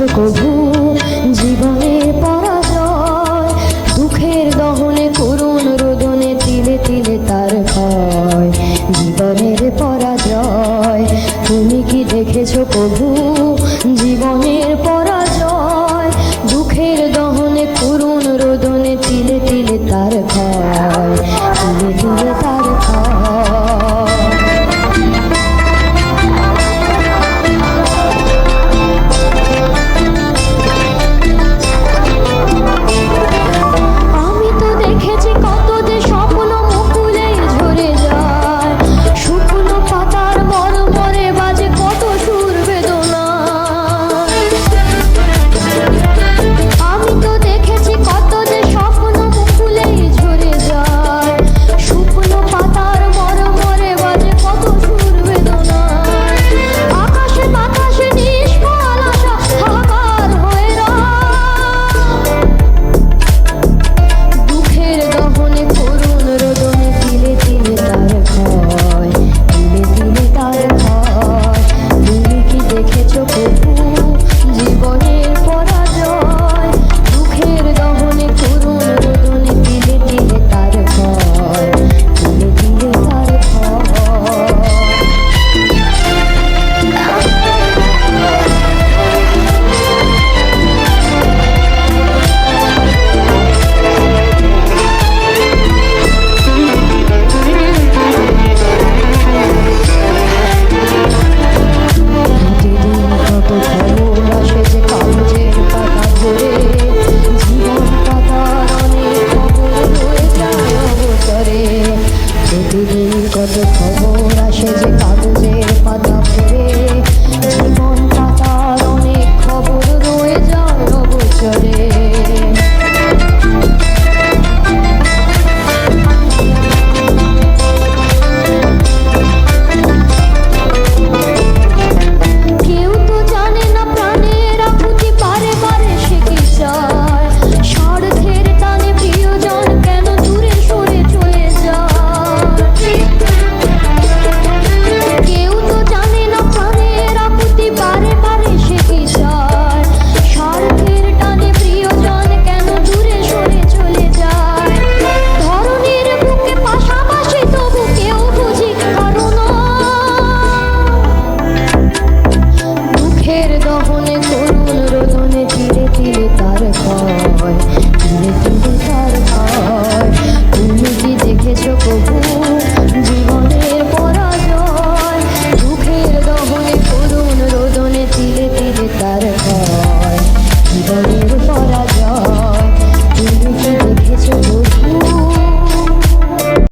কভু জীবনের পরাজয়, দুঃখের দহনে, করুণ রোদনে, তিলে তিলে তার ভয়, জীবনের পরাজয়। তুমি কি দেখেছ কভু, জীবনের পরাজয়?